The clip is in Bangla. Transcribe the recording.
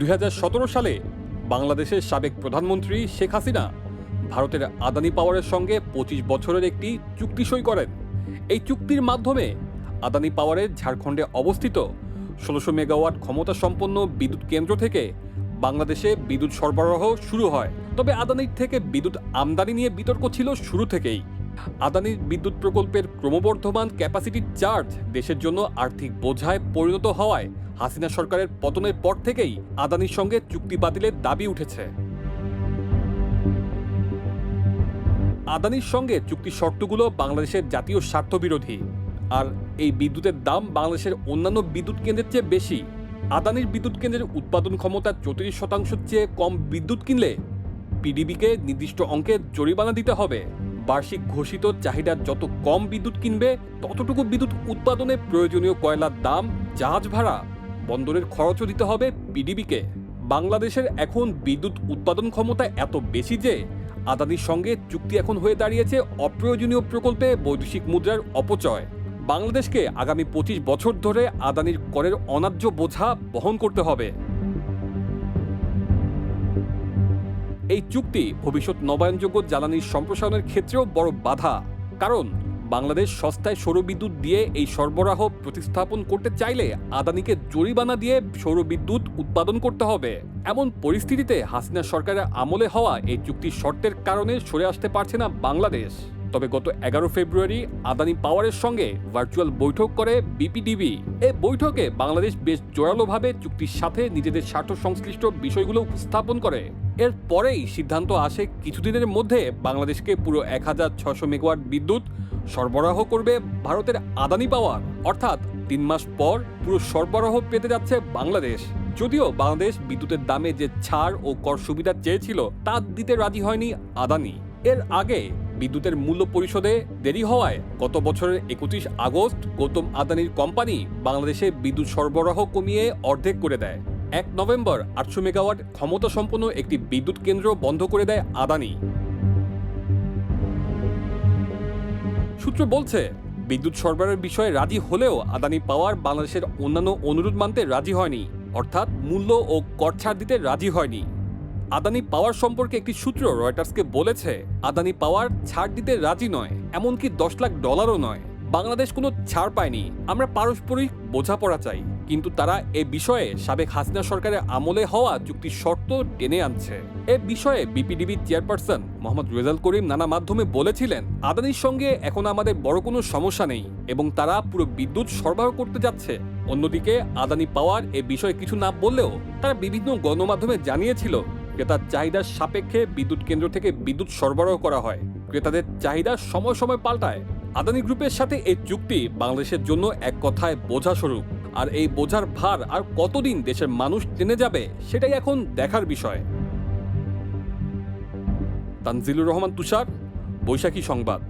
দুই হাজার সতেরো সালে বাংলাদেশের সাবেক প্রধানমন্ত্রী শেখ হাসিনা ভারতের আদানি পাওয়ারের সঙ্গে পঁচিশ বছরের একটি চুক্তি সই করেন। এই চুক্তির মাধ্যমে আদানি পাওয়ারের ঝাড়খণ্ডে অবস্থিত ষোলোশো মেগাওয়াট ক্ষমতা সম্পন্ন বিদ্যুৎ কেন্দ্র থেকে বাংলাদেশে বিদ্যুৎ সরবরাহ শুরু হয়। তবে আদানির থেকে বিদ্যুৎ আমদানি নিয়ে বিতর্ক ছিল শুরু থেকেই। আদানির বিদ্যুৎ প্রকল্পের ক্রমবর্ধমান ক্যাপাসিটি চার্জ দেশের জন্য আর্থিক বোঝায় পরিণত হওয়ায় হাসিনা সরকারের পতনের পর থেকেই আদানির সঙ্গে চুক্তি বাতিলের দাবি উঠেছে। আদানির সঙ্গে চুক্তি শর্তগুলো বাংলাদেশের জাতীয় স্বার্থ বিরোধী আর এই বিদ্যুতের দাম বাংলাদেশের অন্যান্য বিদ্যুৎ কেন্দ্রের চেয়ে বেশি। আদানির বিদ্যুৎ কেন্দ্রের উৎপাদন ক্ষমতা চৌত্রিশ শতাংশের চেয়ে কম বিদ্যুৎ কিনলে পিডিবিকে নির্দিষ্ট অঙ্কে জরিমানা দিতে হবে। বার্ষিক ঘোষিত চাহিদার যত কম বিদ্যুৎ কিনবে, ততটুকু বিদ্যুৎ উৎপাদনে প্রয়োজনীয় কয়লার দাম, জাহাজ ভাড়া বন্দরের খরচও দিতে হবে পিডিবিকে। বাংলাদেশের এখন বিদ্যুৎ উৎপাদন ক্ষমতা এত বেশি যে, আদানির সঙ্গে চুক্তি এখন হয়ে দাঁড়িয়েছে অপ্রয়োজনীয় প্রকল্পে বৈদেশিক মুদ্রার অপচয়। বাংলাদেশকে আগামী পঁচিশ বছর ধরে আদানির করের অন্যায্য বোঝা বহন করতে হবে। এই চুক্তি ভবিষ্যৎ নবায়নযোগ্য জ্বালানির সম্প্রসারণের ক্ষেত্রেও বড় বাধা। কারণ বাংলাদেশ সস্তায় সৌরবিদ্যুৎ দিয়ে এই সরবরাহ প্রতিস্থাপন করতে চাইলে আদানিকে জরিমানা দিয়ে সৌরবিদ্যুৎ উৎপাদন করতে হবে। এমন পরিস্থিতিতে হাসিনা সরকারের আমলে হওয়া এই চুক্তির শর্তের কারণে সরে আসতে পারছে না বাংলাদেশ। তবে গত এগারো ফেব্রুয়ারি আদানি পাওয়ারের সঙ্গে ভার্চুয়াল বৈঠক করে বিপিডিবি। এ বৈঠকে বাংলাদেশ বেশ জোরালোভাবে চুক্তির সাথে নিজেদের স্বার্থ সংশ্লিষ্ট বিষয়গুলো উপস্থাপন করে। এর পরেই সিদ্ধান্ত আসে কিছুদিনের মধ্যে বাংলাদেশকে পুরো এক হাজার ছশো মেগাওয়াট বিদ্যুৎ সরবরাহ করবে ভারতের আদানি পাওয়ার। অর্থাৎ তিন মাস পর পুরো সরবরাহ পেতে যাচ্ছে বাংলাদেশ। যদিও বাংলাদেশ বিদ্যুতের দামে যে ছাড় ও কর সুবিধা চেয়েছিল, তা দিতে রাজি হয়নি আদানি। এর আগে বিদ্যুতের মূল্য পরিশোধে দেরি হওয়ায় গত বছরের একত্রিশ আগস্ট গৌতম আদানির কোম্পানি বাংলাদেশে বিদ্যুৎ সরবরাহ কমিয়ে অর্ধেক করে দেয়। এক নভেম্বর আটশো মেগাওয়াট ক্ষমতা সম্পন্ন একটি বিদ্যুৎ কেন্দ্র বন্ধ করে দেয় আদানি। সূত্র বলছে, বিদ্যুৎ সরবরাহের বিষয়ে রাজি হলেও আদানি পাওয়ার বাংলাদেশের অন্যান্য অনুরোধ মানতে রাজি হয়নি, অর্থাৎ মূল্য ও কর ছাড় দিতে রাজি হয়নি। আদানি পাওয়ার সম্পর্কে একটি সূত্র রয়টার্সকে বলেছে, আদানি পাওয়ার ছাড় দিতে রাজি নয়, এমনকি দশ লাখ ডলারও নয়। বাংলাদেশ কোনো ছাড় পায়নি। আমরা পারস্পরিক বোঝাপড়া চাই, কিন্তু তারা এ বিষয়ে সাবেক হাসিনা সরকারের আমলে হওয়া চুক্তির শর্ত টেনে আনছে। এ বিষয়ে বিপিডিবি চেয়ারপারসন মোহাম্মদ রেজাল করিম নানা মাধ্যমে বলেছিলেন, আদানির সঙ্গে এখন আমাদের বড় কোনো সমস্যা নেই এবং তারা পুরো বিদ্যুৎ সরবরাহ করতে যাচ্ছে। অন্যদিকে, আদানি পাওয়ার এ বিষয়ে কিছু না বললেও তারা বিভিন্ন গণমাধ্যমে জানিয়েছিল ক্রেতার চাহিদার সাপেক্ষে বিদ্যুৎ কেন্দ্র থেকে বিদ্যুৎ সরবরাহ করা হয়। ক্রেতাদের চাহিদা সময় সময় পাল্টায়। আদানি গ্রুপের সাথে এই চুক্তি বাংলাদেশের জন্য এক কথায় বোঝা স্বরূপ। আর এই বোঝার ভার আর কতদিন দেশের মানুষ টেনে যাবে, সেটাই এখন দেখার বিষয়। তানজিলুর রহমান তুষার, বৈশাখী সংবাদ।